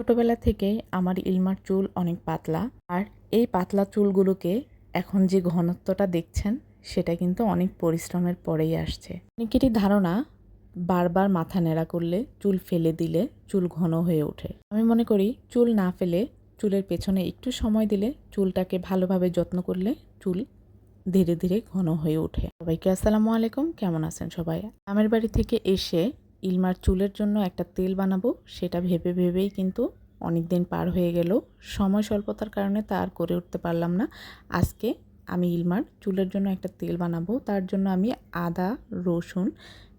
ছোটবেলা থেকে আমার ইলমার চুল অনেক পাতলা আর এই পাতলা চুলগুলোকে এখন যে ঘনত্বটা দেখছেন, সেটা কিন্তু অনেক পরিশ্রমের পরেই আসছে। অনেকেরই ধারণা, বারবার মাথা নেড়া করলে চুল ফেলে দিলে চুল ঘন হয়ে ওঠে। আমি মনে করি চুল না ফেলে চুলের পেছনে একটু সময় দিলে চুলটাকে ভালোভাবে যত্ন করলে চুল ধীরে ধীরে ঘন হয়ে ওঠে। সবাইকে আসসালামু আলাইকুম, কেমন আছেন সবাই? আমের বাড়ি থেকে এসে ইলমার চুলের জন্য একটা তেল বানাবো, সেটা ভেবে ভেবেই কিন্তু অনেক দিন পার হয়ে গেল। সময় স্বল্পতার কারণে তা আর করে উঠতে পারলাম না। আজকে আমি ইলমার চুলের জন্য একটা তেল বানাবো, তার জন্য আমি আদা, রসুন,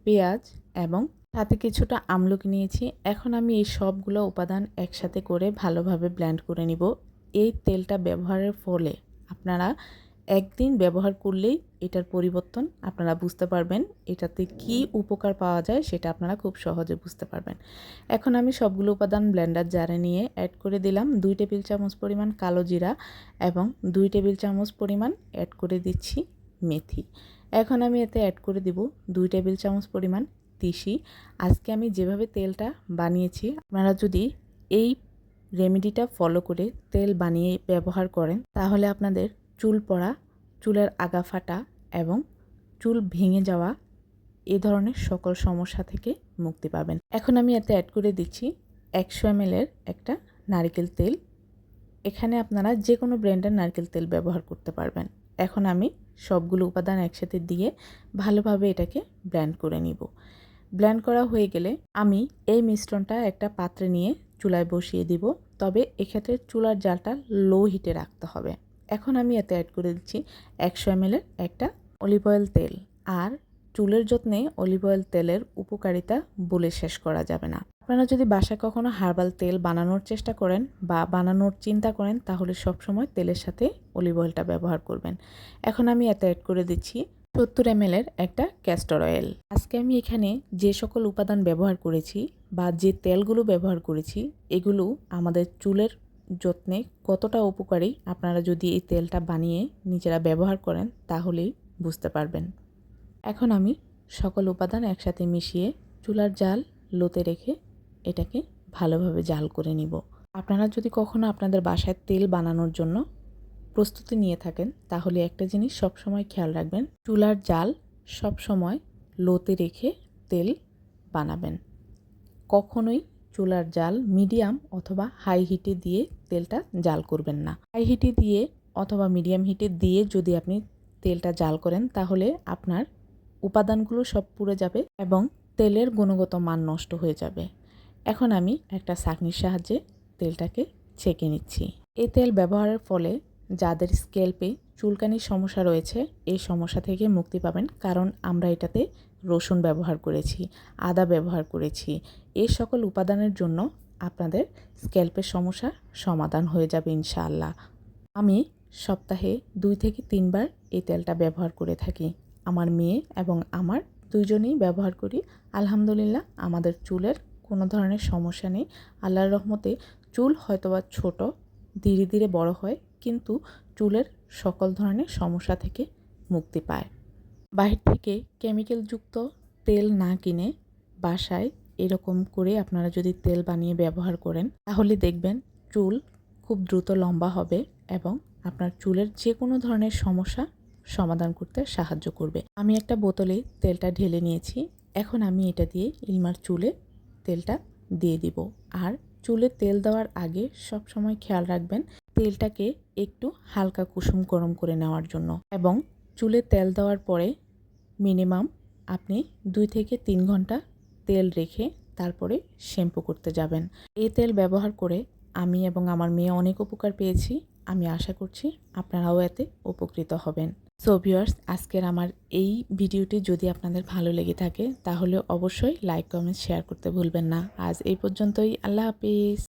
পেঁয়াজ এবং সাথে কিছুটা আমলকি নিয়েছি। এখন আমি এই সবগুলো উপাদান একসাথে করে ভালোভাবে ব্ল্যান্ড করে নিব। এই তেলটা ব্যবহারের ফলে আপনারা একদিন ব্যবহার করলেই এটার পরিবর্তন আপনারা বুঝতে পারবেন, এটাতে কি উপকার পাওয়া যায় সেটা আপনারা খুব সহজে বুঝতে পারবেন। এখন আমি সবগুলো উপাদান ব্লেন্ডার জারে নিয়ে অ্যাড করে দিলাম। দুই টেবিল চামচ পরিমাণ কালো জিরা এবং দুই টেবিল চামচ পরিমাণ অ্যাড করে দিচ্ছি মেথি। এখন আমি এতে অ্যাড করে দিব দুই টেবিল চামচ পরিমাণ তিসি। আজকে আমি যেভাবে তেলটা বানিয়েছি, আপনারা যদি এই রেমেডিটা ফলো করে তেল বানিয়ে ব্যবহার করেন, তাহলে আপনাদের চুল পড়া, চুলের আগা ফাটা এবং চুল ভেঙে যাওয়া এ ধরনের সকল সমস্যা থেকে মুক্তি পাবেন। এখন আমি এতে অ্যাড করে দিচ্ছি একশো এর একটা নারকেল তেল। এখানে আপনারা যে কোনো ব্র্যান্ডের নারকেল তেল ব্যবহার করতে পারবেন। এখন আমি সবগুলো উপাদান একসাথে দিয়ে ভালোভাবে এটাকে ব্ল্যান্ড করে নিব। ব্ল্যান্ড করা হয়ে গেলে আমি এই মিশ্রণটা একটা পাত্রে নিয়ে চুলায় বসিয়ে দিব। তবে এক্ষেত্রে চুলার জালটা লো হিটে রাখতে হবে। এখন আমি এতে অ্যাড করে দিচ্ছি একশো এমএলের একটা অলিভ অয়েল তেল। আর চুলের যত্নে অলিভ অয়েল তেলের উপকারিতা বলে শেষ করা যাবে না। আপনারা যদি বাসায় কখনো হার্বাল তেল বানানোর চেষ্টা করেন বা বানানোর চিন্তা করেন, তাহলে সবসময় তেলের সাথে অলিভ অয়েলটা ব্যবহার করবেন। এখন আমি এতে অ্যাড করে দিচ্ছি সত্তর এমএলের একটা ক্যাস্টর অয়েল আজকে আমি এখানে যে সকল উপাদান ব্যবহার করেছি বা যে তেলগুলো ব্যবহার করেছি, এগুলো আমাদের চুলের যত্নে কতটা উপকারী আপনারা যদি এই তেলটা বানিয়ে নিজেরা ব্যবহার করেন তাহলেই বুঝতে পারবেন। এখন আমি সকল উপাদান একসাথে মিশিয়ে চুলার জাল লোতে রেখে এটাকে ভালোভাবে জাল করে নিব। আপনারা যদি কখনো আপনাদের বাসায় তেল বানানোর জন্য প্রস্তুতি নিয়ে থাকেন, তাহলে একটা জিনিস সবসময় খেয়াল রাখবেন, চুলার জাল সবসময় লোতে রেখে তেল বানাবেন। কখনোই চুলার জাল মিডিয়াম অথবা হাই হিটে দিয়ে তেলটা জাল করবেন না। হাই হিটে দিয়ে অথবা মিডিয়াম হিটে দিয়ে যদি আপনি তেলটা জাল করেন, তাহলে আপনার উপাদানগুলো সব পুড়ে যাবে এবং তেলের গুণগত মান নষ্ট হয়ে যাবে। এখন আমি একটা ছাঁকনির সাহায্যে তেলটাকে ছেঁকে নিচ্ছি। এই তেল ব্যবহারের ফলে যাদের স্কেল্পে চুলকানির সমস্যা রয়েছে, এই সমস্যা থেকে মুক্তি পাবেন, কারণ আমরা এটাতে রসুন ব্যবহার করেছি, আদা ব্যবহার করেছি। এই সকল উপাদানের জন্য আপনাদের স্ক্যাল্পের সমস্যা সমাধান হয়ে যাবে ইনশাআল্লাহ। আমি সপ্তাহে দুই থেকে তিনবার এই তেলটা ব্যবহার করে থাকি। আমার মেয়ে এবং আমার দুইজনেই ব্যবহার করি। আলহামদুলিল্লাহ, আমাদের চুলের কোনো ধরনের সমস্যা নেই। আল্লাহর রহমতে চুল হয়তোবা ছোট ধীরে ধীরে বড় হয়, কিন্তু চুলের সকল ধরনের সমস্যা থেকে মুক্তি পায়। বাহির থেকে কেমিক্যালযুক্ত তেল না কিনে বাসায় এরকম করে আপনারা যদি তেল বানিয়ে ব্যবহার করেন, তাহলে দেখবেন চুল খুব দ্রুত লম্বা হবে এবং আপনার চুলের যে কোনো ধরনের সমস্যা সমাধান করতে সাহায্য করবে। আমি একটা বোতলে তেলটা ঢেলে নিয়েছি, এখন আমি এটা দিয়ে ইলমার চুলে তেলটা দিয়ে দিব। আর চুলে তেল দেওয়ার আগে সব সময় খেয়াল রাখবেন তেলটাকে একটু হালকা কুসুম গরম করে নেওয়ার জন্য এবং চুলে তেল দেওয়ার পরে মিনিমাম আপনি দুই থেকে তিন ঘণ্টা তেল রেখে তারপরে শ্যাম্পু করতে যাবেন। এই তেল ব্যবহার করে আমি এবং আমার মেয়ে অনেক উপকার পেয়েছি। আমি আশা করছি আপনারাও এতে উপকৃত হবেন। সো ভিউয়ার্স, আজকের আমার এই ভিডিওটি যদি আপনাদের ভালো লেগে থাকে, তাহলে অবশ্যই লাইক, কমেন্ট, শেয়ার করতে ভুলবেন না। আজ এই পর্যন্তই। আল্লাহ হাফিজ।